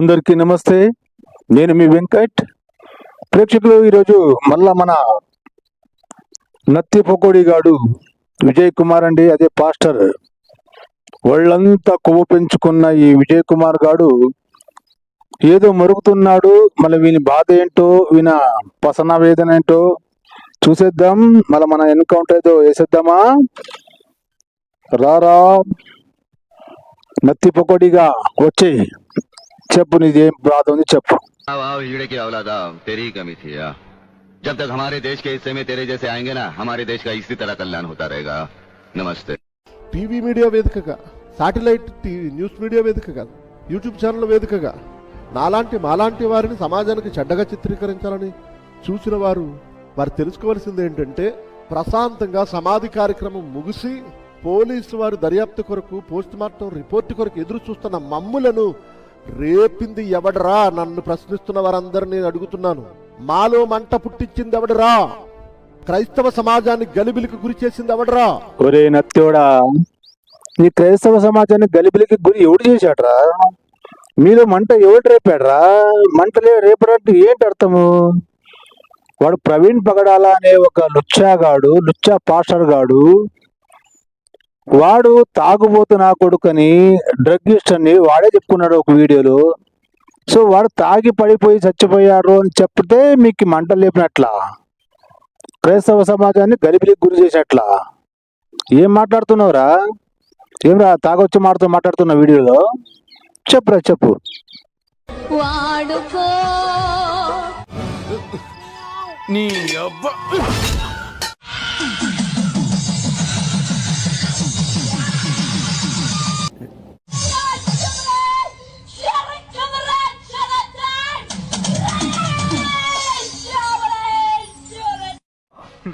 అందరికీ నమస్తే. నేను మీ వెంకట్. ప్రేక్షకులు ఈరోజు మళ్ళా మన నత్తి పొకోడి గాడు విజయ్ కుమార్ అండి. అదే పాస్టర్. వాళ్ళంతా కొవ్వు పెంచుకున్న ఈ విజయ్ కుమార్ గాడు ఏదో మరుగుతున్నాడు. మళ్ళీ వీని బాధ ఏంటో వీన పసన వేదన ఏంటో చూసేద్దాం. మళ్ళీ మన ఎన్కౌంటర్ ఏదో వేసేద్దామా? రారా. నత్తి పొకోడిగా వచ్చి చెప్పు నీదేం బాధ ఉంది చెప్పు. జబ్ తక్ హమారే దేశ్ నమస్తే టీవీ మీడియా వేదికగా సాటిలైట్ టీవీ న్యూస్ మీడియా వేదికగా యూట్యూబ్ ఛానల్ వేదికగా నాలాంటి మాలాంటి వారిని సమాజానికి చెడ్డగా చిత్రీకరించాలని చూసిన వారు వారు తెలుసుకోవాల్సింది ఏంటంటే ప్రశాంతంగా సమాధి కార్యక్రమం ముగిసి పోలీసు వారు దర్యాప్తు కొరకు పోస్ట్ మార్టం రిపోర్టు కొరకు ఎదురు చూస్తున్న మమ్ములను రేపింది ఎవడరా? నన్ను ప్రశ్నిస్తున్న వారందరినీ అడుగుతున్నాను. మాలో మంట పుట్టించింది ఎవడరా? క్రైస్తవ సమాజాన్ని గలిబిలికి గురి చేసింది ఎవడరా? ఒరే నత్యోడా ఈ క్రైస్తవ సమాజాన్ని గలిబిలికి గురి ఎవడు చేశాడరా? మీలో మంట ఎవడు రేపాడరా? మంటలే రేపడంటే ఏంటి అర్థము? వాడు ప్రవీణ్ పగడాల అనే ఒక లుచ్చాగాడు లుచ్చా పాస్టర్ గాడు వాడు తాగుబోతు నా కొడుకని డ్రగ్గిస్ట్ అని వాడే చెప్పుకున్నాడు ఒక వీడియోలో. సో వాడు తాగి పడిపోయి చచ్చిపోయారు అని చెప్తే మీకు మంట లేపినట్లా? క్రైస్తవ సమాజాన్ని గలిబిలికి గురి చేసినట్లా? ఏం మాట్లాడుతున్నావురా? ఏమ్రా తాగొచ్చి మాటతో మాట్లాడుతున్న వీడియోలో? చెప్పురా చెప్పు. వాడుకో.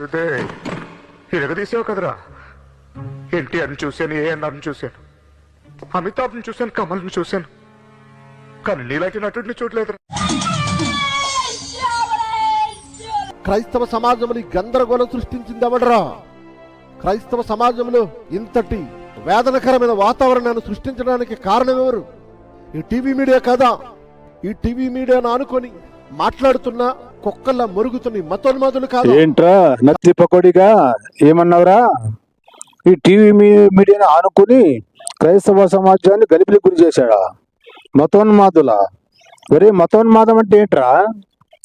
అదే ఎరగదీసావు కదరా? ఎన్టీఆర్ని చూశాను ఏఎన్ఆర్ని చూశాను. అమితాబ్ని చూశాను కమల్ని చూశాను. కానీ నీలాంటి నటుడిని చూడలేదురా. క్రైస్తవ సమాజంలో గందరగోళం సృష్టించింది క్రైస్తవ సమాజంలో ఇంతటి వేదనకరమైన వాతావరణాన్ని సృష్టించడానికి కారణం ఎవరు? ఈ టీవీ మీడియా కదా? ఈ టీవీ మీడియాను ఆనుకొని మాట్లాడుతున్న కుక్కల్లా మరుగుతున్న మతోన్మాదులు కాదు. ఏంట్రా నత్తి పకోడిగా ఏమన్నావురా? ఈ టీవీ మీ- మీడియాను ఆనుకుని క్రైస్తవ సమాజాన్ని గలిపిలి గురి చేశాడా? మతోన్మాదుల? ఒరే మతోన్మాదం అంటే ఏంట్రా?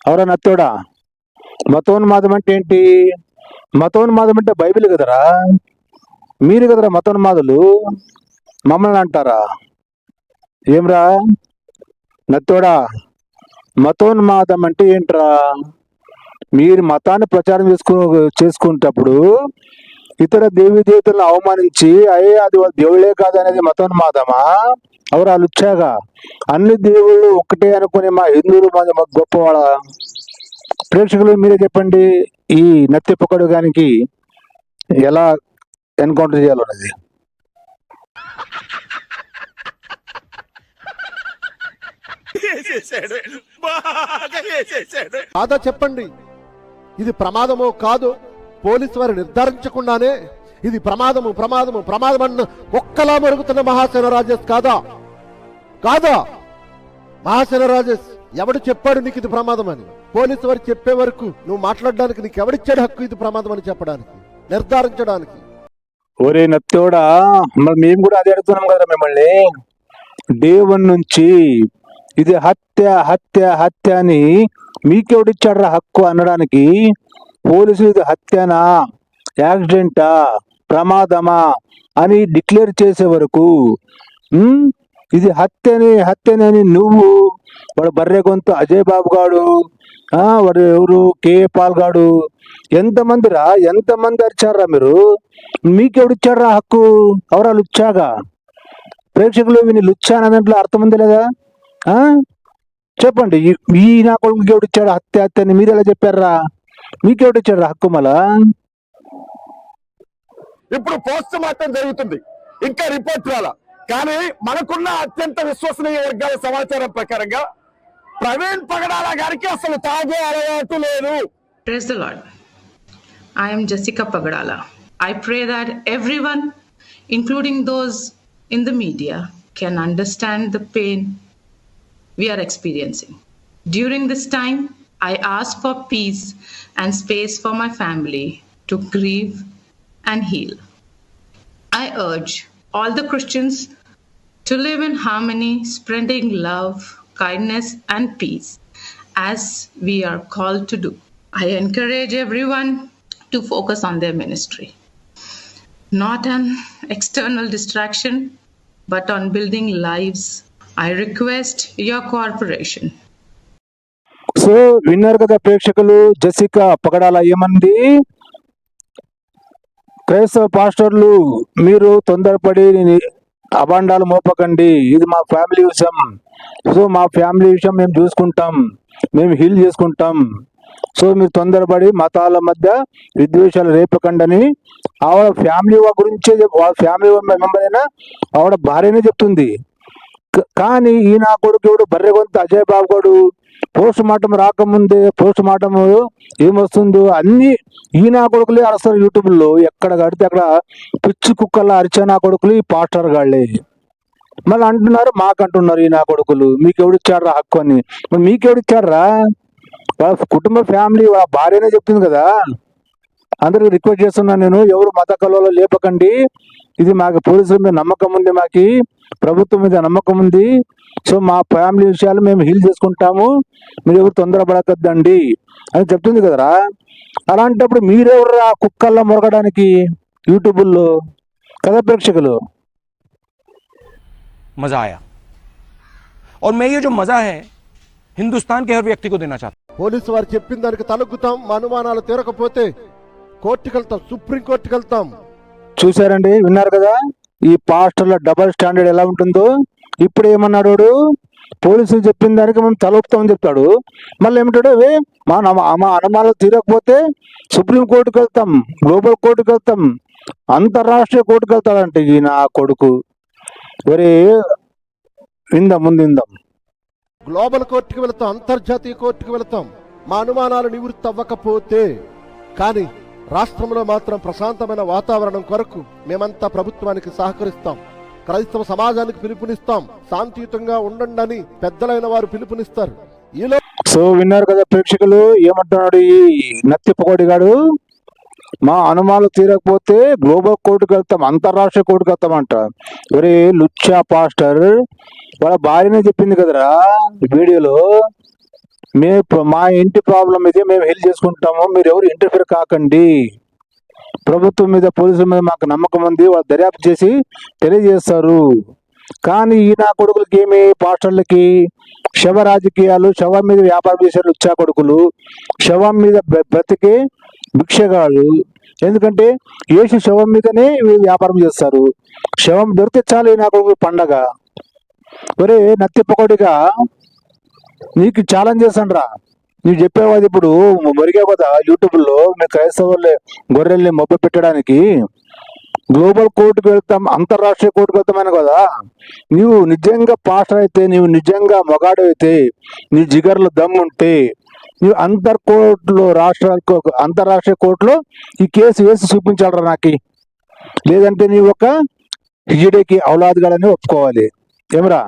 అవరా నత్తోడా? మతోన్మాదం అంటే ఏంటి? మతోన్మాదం అంటే బైబిల్ కదరా? మీరు కదరా మతోన్మాదులు? మమ్మల్ని అంటారా? ఏమ్రా? నత్తోడా? మతోన్మాదం అంటే ఏంట్రా? మీరు మతాన్ని ప్రచారం చేసుకు చేసుకునేటప్పుడు ఇతర దేవి దేవతలను అవమానించి అయ్యే అది దేవుడే దేవుళ్ళే కాదు అనేది మతోన్మాదమా? ఎవరు లుచ్చాగా. అన్ని దేవుళ్ళు ఒక్కటే అనుకునే మా హిందువులు మా మాకు గొప్పవాళ్ళ ప్రేక్షకులు మీరే చెప్పండి ఈ నత్తి పొక్కడు గానికి ఎలా ఎన్కౌంటర్ చేయాలన్నది కాదా చెప్పండి. ఇది ప్రమాదమో కాదో పోలీసు వారు నిర్ధారించకుండానే ఇది ప్రమాదము ప్రమాదము ప్రమాదం అన్న ఒక్కలా మరుగుతున్న మహాసేన రాజేష్ కాదా? కాదా? మహాసేన రాజేష్ ఎవడు చెప్పాడు నీకు ఇది ప్రమాదం అని పోలీసు వారు చెప్పే వరకు నువ్వు మాట్లాడడానికి నీకు ఎవడిచ్చాడు హక్కు ఇది ప్రమాదం అని చెప్పడానికి నిర్ధారించడానికి? ఒరే నత్తోడా మరి మేము కూడా అదే అడుగుతున్నాం కదా మిమ్మల్ని. డే వన్ నుంచి ఇది హత్య హత్య హత్య అని మీకెవడిచ్చాడ్రా హక్కు అనడానికి? పోలీసులు ఇది హత్యనా? యాక్సిడెంటా? ప్రమాదమా? అని డిక్లేర్ చేసే వరకు ఇది హత్యని హత్యని అని నువ్వు వాడు బర్రె గొంతు అజయ్ బాబు గాడు ఆ, వాడు ఎవరు? కే పాల్ గాడు. ఎంతమందిరా? ఎంతమంది అరిచారా మీరు? మీకెవడిచ్చాడ్రా హక్కు? ఎవరా లుచ్చాగా? ప్రేక్షకులు విని లుచ్చా అనే దాంట్లో అర్థం ఉంది లేదా చెప్పండి. ఈ- నా కొడుకు ఎవడిచ్చాడు హత్య హత్య అని మీరు ఎలా చెప్పారా మీకెవడిచ్చాడు హక్కు మళ్ళా? ఇప్పుడు పోస్ట్ మార్టం జరుగుతుంది. ఇంకా రిపోర్ట్ రాలా. కానీ మనకున్న అత్యంత విశ్వసనీయ వర్గాల సమాచారం ప్రకారంగా ప్రవీణ్ పగడాల గారికి అసలు తాగే అలవాటు లేదు. The Lord. I am Jessica Pagadala. I pray that everyone, including those in the media, can understand the pain we are experiencing. During this time, I ask for peace and space for my family to grieve and heal. I urge all the Christians to live in harmony, spreading love, kindness, and peace as we are called to do. I encourage everyone to focus on their ministry, not on external distraction, but on building lives. I request your corporation so విన్నారు కదా ప్రేక్షకులు Jessica పగడాల ఏమంది? క్రైస్తవ పాస్టర్లు మీరు తొందరపడి అభాండాలు మోపకండి. ఇది మా ఫ్యామిలీ విషయం. సో మా ఫ్యామిలీ విషయం మేము చూసుకుంటాం. మేము హీల్ చేసుకుంటాం. సో మీరు తొందరపడి మతాల మధ్య విద్వేషాలు రేపకండని ఆవిడ ఫ్యామిలీ గురించే వాళ్ళ ఫ్యామిలీ మెంబర్ అయినా ఆవిడ భార్యనే చెప్తుంది. కానీ ఈ నా కొడుకు ఎవడు బర్రె కొంత అజయ్ బాబు గడు. పోస్ట్ మార్టం రాకముందే పోస్ట్ మార్టం ఏమొస్తుందో అన్ని ఈ నా కొడుకులే అరుస్తారు యూట్యూబ్లో. ఎక్కడ కడితే అక్కడ పిచ్చి కుక్కల అరిచే నా కొడుకులు ఈ పాస్టర్ గాళ్ళే. మళ్ళీ అంటున్నారు మాకంటున్నారు ఈ నా కొడుకులు. మీకు ఎవడిచ్చాడ్రా హక్కు అని. మరి మీకు ఎవడిచ్చాడ్రా వాళ్ళ కుటుంబ ఫ్యామిలీ వాళ్ళ భార్యనే చెప్తుంది కదా. అందరికి రిక్వెస్ట్ చేస్తున్నాను నేను ఎవరు మత కలలో లేపకండి ఇది మాకు పోలీసుల మీద నమ్మకం ఉంది మాకి ప్రభుత్వం మీద నమ్మకం ఉంది సో మా ఫ్యామిలీ విషయాలు మేము హీల్ చేసుకుంటాము మీరు ఎవరు తొందరపడకద్దండి అని చెప్తుంది కదరా అలాంటప్పుడు మీరెవరు ఆ కుక్కల్లో మొరగడానికి యూట్యూబుల్లో కదా ప్రేక్షకులు मज़ा आया और मैं ये जो मज़ा है हिंदुस्तान के हर व्यक्ति को देना चाहता పోలీసు వారు చెప్పిన దానికి తలగ్గుతాం మా అనుమానాలు తీరకపోతే కోర్టుకు వెళ్తాం సుప్రీం కోర్టుకు వెళ్తాం చూసారండి విన్నారు కదా? ఈ పాస్టర్ల డబల్ స్టాండర్డ్ ఎలా ఉంటుందో? ఇప్పుడు ఏమన్నాడు వాడు? పోలీసులు చెప్పిన దానికి మేము తలొప్పుతామని చెప్తాడు మళ్ళీ ఏమిటాడు? "ఏ, మా మా అనుమానాలు తీరకపోతే సుప్రీం కోర్టుకు వెళ్తాం గ్లోబల్ కోర్టుకు వెళ్తాం అంతర్రాష్ట్రీయ కోర్టుకు వెళ్తాడంటే ఈ నా కొడుకు. ఒరే విందాం ముందు విందాం. గ్లోబల్ కోర్టుకు వెళ్తాం అంతర్జాతీయ కోర్టుకు వెళ్తాం. మా అనుమానాలు నివృత్తి అవ్వకపోతే కానీ రాష్ట్రంలో మాత్రం ప్రశాంతమైన వాతావరణం కొరకు మేమంతా ప్రభుత్వానికి సహకరిస్తాం. క్రైస్తవ సమాజానికి పిలుపునిస్తాం. శాంతియుతంగా ఉండండి పెద్దలైన వారు పిలుపునిస్తారు. ఈలో సో విన్నారు కదా ప్రేక్షకులు ఏమంటున్నాడు ఈ నత్తి పొగడిగాడు మా అనుమానాలు తీరకపోతే గ్లోబల్ కోర్టుకు వెళ్తాం అంతర్రాష్ట్రీయ కోర్టుకు వెళ్తామంట. ఒరే లుచ్చా పాస్టర్? వాళ్ళ భార్యనే చెప్పింది కదరా ఈ వీడియోలో. మే మా ఇంటి ప్రాబ్లం ఇది మేము హెల్ప్ చేసుకుంటాము. మీరు ఎవరు ఇంటర్ఫియర్ కాకండి. ప్రభుత్వం మీద పోలీసుల మీద మాకు నమ్మకం ఉంది. వాళ్ళు దర్యాప్తు చేసి తెలియజేస్తారు. కానీ ఈ నా కొడుకులకి ఏమి పాస్టర్లకి శవ రాజకీయాలు శవం మీద వ్యాపారం చేసే లుచ్చా కొడుకులు శవం మీద బ్రతికే భిక్షగాళ్ళు. ఎందుకంటే యేసు శవం మీదనే వీళ్ళు వ్యాపారం చేస్తారు. శవం దొరికితే చాలు ఈ నా కొడుకు పండగ. ఒరే నత్తి పొగడిగా నీకు ఛాలెంజ్ చేశాను రా నీవు చెప్పేవాది ఇప్పుడు మరిగా కదా యూట్యూబ్లో మీ క్రైస్తవులే గొర్రెల్ని మొబ్బ పెట్టడానికి గ్లోబల్ కోర్టుకు వెళ్తాం అంతర్రాష్ట్రీయ కోర్టుకు వెళ్తామని కదా. నీవు నిజంగా పాస్టర్ అయితే నీవు నిజంగా మొగాడు అయితే నీ జిగర్లో దమ్ ఉంటే నీవు అంతర్ కోర్టులో రాష్ట్ర అంతర్రాష్ట్రీయ కోర్టులో ఈ కేసు వేసి చూపించాలరా నాకు. లేదంటే నీవు ఒక హిజడేకి ఔలాదుగాలని ఒప్పుకోవాలి. ఏమరా?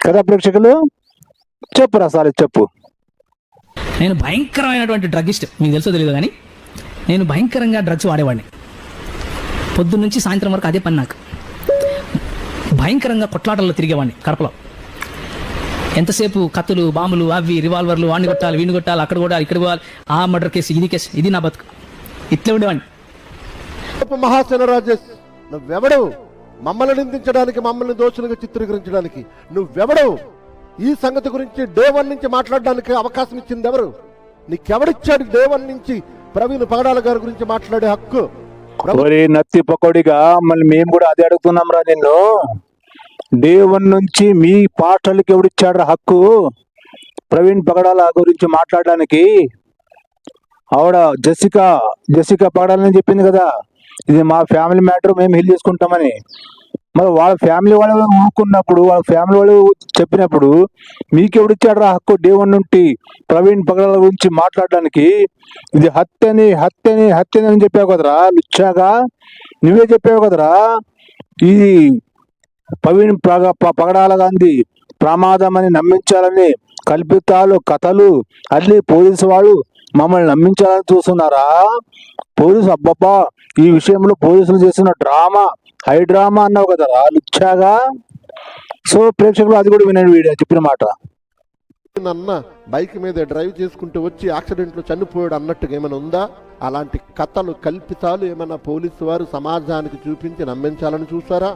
కదా ప్రేక్షకులు? చెప్పురా సార్ చెప్పు. నేను భయంకరమైనటువంటి డ్రగ్గిస్ట్ మీకు తెలుసో తెలియదు కానీ నేను భయంకరంగా డ్రగ్స్ వాడేవాడిని. పొద్దున్న నుంచి సాయంత్రం వరకు అదే పని నాకు. భయంకరంగా కొట్లాటల్లో తిరిగేవాడిని కడపలో. ఎంతసేపు కత్తులు బాంబులు అవి రివాల్వర్లు వాడిని కొట్టాలి వీడిని కొట్టాలి అక్కడ కొట్టాలి ఇక్కడ పోవాలి ఆ మర్డర్ కేసు ఇది కేసు ఇది నా బతుకు. ఇట్లా ఉండేవాడిని. గొప్ప మహాసేన రాజేష్ నువ్వెవడవు? మమ్మల్ని నిందించడానికి మమ్మల్ని దోషులుగా చిత్రీకరించడానికి నువ్వెవడవు? ఈ సంగతి గురించి డే వన్ నుంచి మాట్లాడడానికి అవకాశం ఇచ్చింది ఎవరు? నీకెవడిచ్చాడు డే వన్ నుంచి ప్రవీణ్ పగడాల గారి గురించి మాట్లాడే హక్కు? నత్తి పకోడిగా మళ్ళీ మేము కూడా అదే అడుగుతున్నాం రా నిన్ను. డే వన్ నుంచి మీ పాటలకి ఎవడిచ్చాడు హక్కు? ప్రవీణ్ పగడాల గురించి మాట్లాడడానికి. ఆవిడ జెసికా జెసికా పగడాలని చెప్పింది కదా. ఇది మా ఫ్యామిలీ మ్యాటర్ మేము హెల్ప్ చేసుకుంటామని. మరి వాళ్ళ ఫ్యామిలీ వాళ్ళు ఊరుకున్నప్పుడు వాళ్ళ ఫ్యామిలీ వాళ్ళు చెప్పినప్పుడు మీకెవడిచ్చాడు రా హక్కు? డే వన్ నుండి ప్రవీణ్ పగడాల గురించి మాట్లాడడానికి ఇది హత్యని హత్యని హత్యని అని చెప్పావు కదరా లుచ్చాగా? నువ్వే చెప్పావు కదరా ఇది ప్రవీణ్ పగ ప- పగడాల గాంధీ ప్రమాదం అని నమ్మించాలని కల్పితాలు కథలు అల్లి పోలీసు వాళ్ళు మమ్మల్ని నమ్మించాలని చూస్తున్నారా? పోలీసు అబ్బబ్బా ఈ విషయంలో పోలీసులు చేసిన డ్రామా హై డ్రామా అన్నావు కదరా లుచ్చాగా? సో ప్రేక్షకులు అది కూడా వినండి వీడియో చెప్పిన మాట. అన్న బైక్ మీద డ్రైవ్ చేసుకుంటూ వచ్చి యాక్సిడెంట్లో చనిపోయాడు అన్నట్టుగా ఏమైనా ఉందా? అలాంటి కథలు కల్పితాలు ఏమైనా పోలీసు వారు సమాజానికి చూపించి నమ్మించాలని చూసారా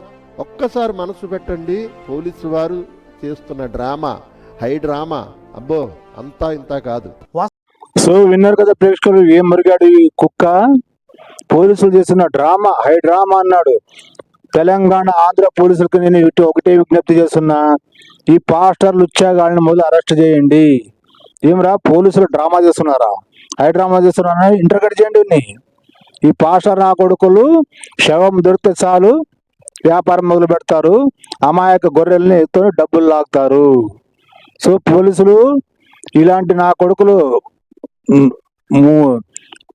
ఒక్కసారి మనసు పెట్టండి పోలీసు వారు చేస్తున్న డ్రామా హై డ్రామా అబ్బో అంతా ఇంత కాదు. సో విన్నారు కదా ప్రేక్షకులు ఏం మురిగాడు ఈ కుక్క? పోలీసులు చేస్తున్న డ్రామా హై డ్రామా అన్నాడు. తెలంగాణ ఆంధ్ర పోలీసులకు నేను ఇటు ఒకటే విజ్ఞప్తి చేస్తున్నా. ఈ పాస్టర్లు వచ్చాగాళ్ళని మొదలు అరెస్ట్ చేయండి. ఏమరా పోలీసులు డ్రామా చేస్తున్నారా? హై డ్రామా చేస్తున్నారా? ఇంటర్గట్ చేయండి వీన్ని. ఈ పాస్టర్ నా కొడుకులు శవం దొరికితే చాలు వ్యాపారం మొదలు పెడతారు అమాయక గొర్రెల్ని ఎత్తుకొని డబ్బులు లాగుతారు. సో పోలీసులు ఇలాంటి నా కొడుకులు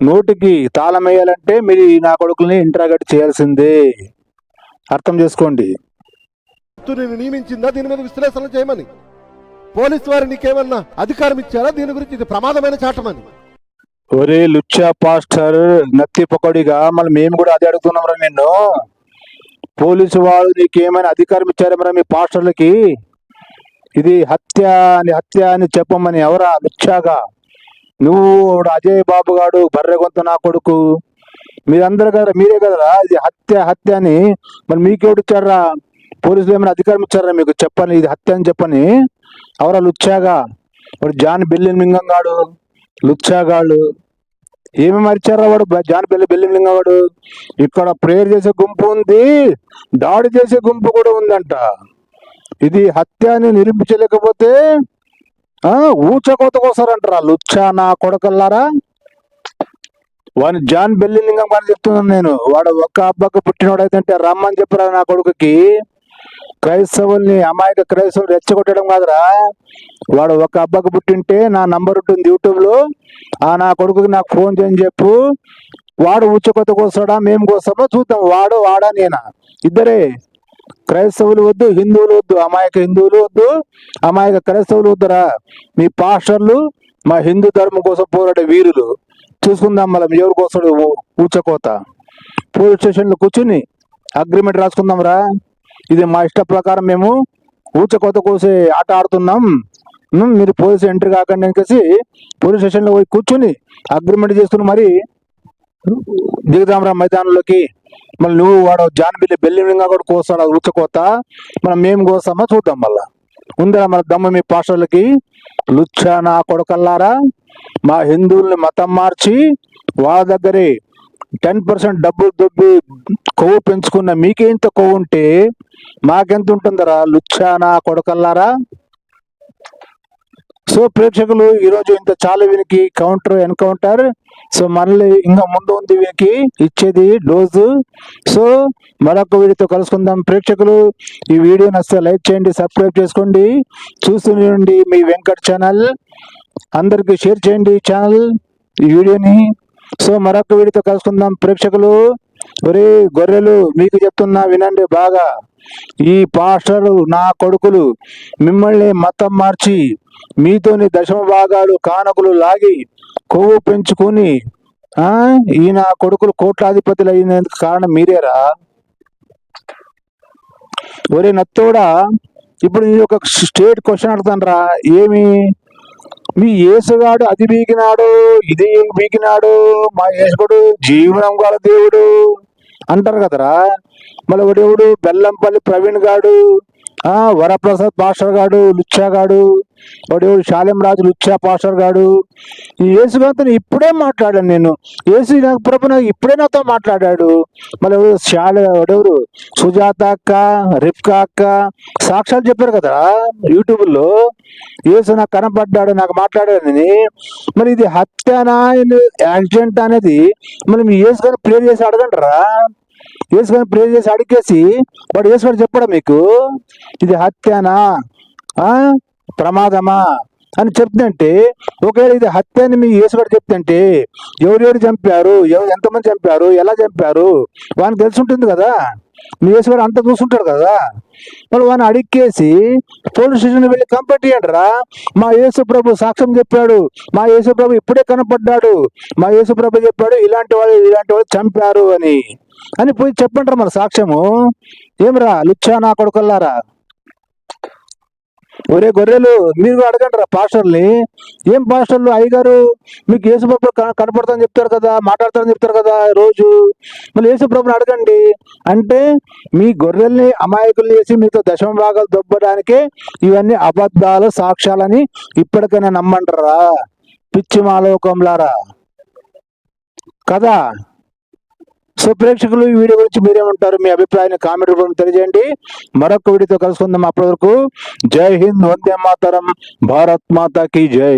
నోటికి తాళం వేయాలంటే మీరు నా కొడుకుల్ని ఇంటరాగట్ చేయాల్సిందే. అర్థం చేసుకోండి. నియమించిందా దీని మీద విశ్లేషణ చేయమని. పోలీసు వారు నీకేమన్నా అధికారం ఇచ్చారా? దీని గురించి ఇది ప్రమాదమైన చాటమని. ఒరే లుచ్చా పాస్టర్ నత్తి పకోడిగా మళ్ళీ మేము కూడా అదే అడుగుతున్నాం రా నిన్ను. పోలీసు వాళ్ళు నీకేమైనా అధికారం ఇచ్చారేమరా మీ పాస్టర్లకి. ఇది హత్య అని హత్య అని చెప్పమని ఎవరా లుచ్చాగా? నువ్వు వాడు అజయ్ బాబు గాడు బర్రె గొంతు నా కొడుకు. మీరందరూ కదా మీరే కదరా? ఇది హత్య హత్య అని. మరి మీకేడు ఇచ్చారా పోలీసులు ఏమైనా అధికారం ఇచ్చారా మీకు? చెప్పని ఇది హత్య అని చెప్పని. ఎవరా లుచ్చాగా. వాడు జాన్ బెల్లిన్ లింగంగాడు గాడు. లుచ్చాగాళ్ళు ఏమి మరిచారా వాడు? జాన్ బెల్లి లింగం వాడు ఇక్కడ ప్రేయర్ చేసే గుంపు ఉంది దాడి చేసే గుంపు కూడా ఉందంట. ఇది హత్య అని నిరూపించలేకపోతే ఊచకోత కోసారంటారా లుచ్చా నా కొడకల్లారా? వాని జాన్ బెల్లింగం అని చెప్తున్నాను నేను. వాడు ఒక్క అబ్బకు పుట్టినోడైతే రమ్మని చెప్పరా నా కొడుకుకి? క్రైస్తవుల్ని అమాయక క్రైస్తవులు రెచ్చగొట్టడం కాదురా. వాడు ఒక అబ్బాకి పుట్టింటే నా నంబర్ ఉంటుంది యూట్యూబ్లో ఆ నా కొడుకుకి నాకు ఫోన్ చేయని చెప్పు. వాడు ఉచ్చకొత్త కోస్తాడా మేము కోస్తామో? చూద్దాం వాడు వాడా నేనా? ఇద్దరే. క్రైస్తవులు వద్దు హిందువులు వద్దు అమాయక హిందువులు వద్దు అమాయక క్రైస్తవులు వద్దురా. మీ పాస్టర్లు మా హిందూ ధర్మం కోసం పోరాడే వీరులు. చూసుకుందాం మళ్ళీ ఎవరి కోసం ఊచకోత? పోలీస్ స్టేషన్లో కూర్చుని అగ్రిమెంట్ రాసుకుందాం రా ఇది మా ఇష్ట ప్రకారం మేము ఊచకోత కోసే ఆట ఆడుతున్నాం. మీరు పోలీస్ ఎంట్రీ కాకండి అనేసి పోలీస్ స్టేషన్లో పోయి కూర్చుని అగ్రిమెంట్ చేసుకుని మరి. దిగుదాంరా మైదానంలోకి. మళ్ళీ నువ్వు వాడు జాన్ బిల్లి బెల్లింగా కూడా కోస్తాడు ఆ కోత. మనం మేము కోస్తామా చూద్దాం మళ్ళా. ఉందా మన దమ్ము మీ పాస్టర్లకి. లుచ్చ నా కొడకల్లారా మా హిందువుల్ని మతం మార్చి వాళ్ళ దగ్గరే టెన్ పర్సెంట్ డబ్బులు దొబ్బి కొవ్వు పెంచుకున్న మీకేంత కొవ్వు ఉంటే మాకెంత ఉంటుందరా? లుచ్చా నా కొడకల్లారా? సో ప్రేక్షకులు ఈరోజు ఇంత చాలా వీనికి కౌంటర్ ఎన్కౌంటర్ సో మళ్ళీ ఇంకా ముందు ఉంది వీనికి ఇచ్చేది డోసు. సో మరొక వీడియోతో కలుసుకుందాం. ప్రేక్షకులు ఈ వీడియో నచ్చితే లైక్ చేయండి సబ్స్క్రైబ్ చేసుకోండి. చూస్తుండండి మీ వెంకట్ ఛానల్ అందరికి షేర్ చేయండి ఛానల్ ఈ వీడియోని. సో మరొక వీడియోతో కలుసుకుందాం. ప్రేక్షకులు ఒరే గొర్రెలు మీకు చెప్తున్నా వినండి బాగా. ఈ పాస్టర్లు నా కొడుకులు మిమ్మల్ని మతం మార్చి మీతోని దశమ భాగాలు కానకులు లాగి కొవ్వు పెంచుకొని ఆ ఈ నా కొడుకులు కోట్లాధిపతులు అయినందుకు కారణం మీరేరా? ఒరే నత్తోడా ఇప్పుడు నేను ఒక స్టేట్ క్వశ్చన్ అడుగుతానరా ఏమి? మీ యేసుగాడు అది బీకినాడు ఇది బీకినాడు మా యేసుగుడు జీవనం గల దేవుడు. అంటారు కదరా? మళ్ళీ ఒకడేవుడు బెల్లంపల్లి ప్రవీణ్ గాడు ఆ వరప్రసాద్ పాస్టర్ గాడు లుచ్చా గాడు ఒకడెవడు శాలెం రాజు లుచ్చా పాస్టర్ గాడు ఈ యేసుగారితో ఇప్పుడే మాట్లాడాను నేను. యేసు నాకు ప్రభు నాకు ఇప్పుడే నాతో మాట్లాడాడు. మళ్ళీ ఎవరు? శాల ఎవడెవరు సుజాత అక్క రిప్కా అక్క సాక్ష్యాలు చెప్పారు కదా యూట్యూబ్లో. యేసు నాకు కనపడ్డాడు నాకు మాట్లాడాడని మరి ఇది హత్యనా యాక్సిడెంట్ అనేది? మనం మీ యేసు గారిని ప్రేర్ చేసి అడగంటారా వేసుకొని ప్రేర్ చేసి అడిగేసి వాడు వేసుకొని చెప్పడం మీకు ఇది హత్యనా? ప్రమాదమా? అని చెప్తుంటే ఒకవేళ ఇది హత్య అని మీ యేసు చెప్తుంటే ఎవరెవరు చంపారు? ఎవరు ఎంతమంది చంపారు? ఎలా చంపారు? వానికి తెలిసి ఉంటుంది కదా? మీ యేసుగారు అంతా చూసుంటాడు కదా. మరి వాడిని అడిగేసి పోలీస్ స్టేషన్ వెళ్ళి కంప్లైంట్ చేయండి రా మా యేసు ప్రభు సాక్ష్యం చెప్పాడు. మా యేసు ప్రభు ఇప్పుడే కనపడ్డాడు. మా యేసు ప్రభు చెప్పాడు ఇలాంటి వాళ్ళు ఇలాంటి వాళ్ళు చంపారు అని. అని పోయి చెప్పంటారు మన సాక్ష్యము. ఏమిరా లుచ్చా నా కొడుకల్లారా? ఒరే గొర్రెలు మీరు కూడా అడగండి రా పాస్టర్ని. ఏం పాస్టర్లు? అయ్యగారు మీకు యేసుప్రభు కనపడతారని చెప్తారు కదా మాట్లాడతారని చెప్తారు కదా రోజు. మళ్ళీ యేసుప్రభుని అడగండి. అంటే మీ గొర్రెల్ని అమాయకుల్ని చేసి మీతో దశమ భాగాలు దొబ్బడానికే ఇవన్నీ అబద్ధాల సాక్ష్యాలని ఇప్పటికైనా నమ్మంటారా? పిచ్చి మాలోకంలారా? కదా? సో ప్రేక్షకులు ఈ వీడియో గురించి మీరేమంటారు మీ అభిప్రాయాన్ని కామెంట్ రూపంలో తెలియజేయండి. మరొక వీడియోతో కలుసుకుందాం అప్పటి వరకు. జై హింద్ వందే మాతరం భారత్ మాతా కీ జై.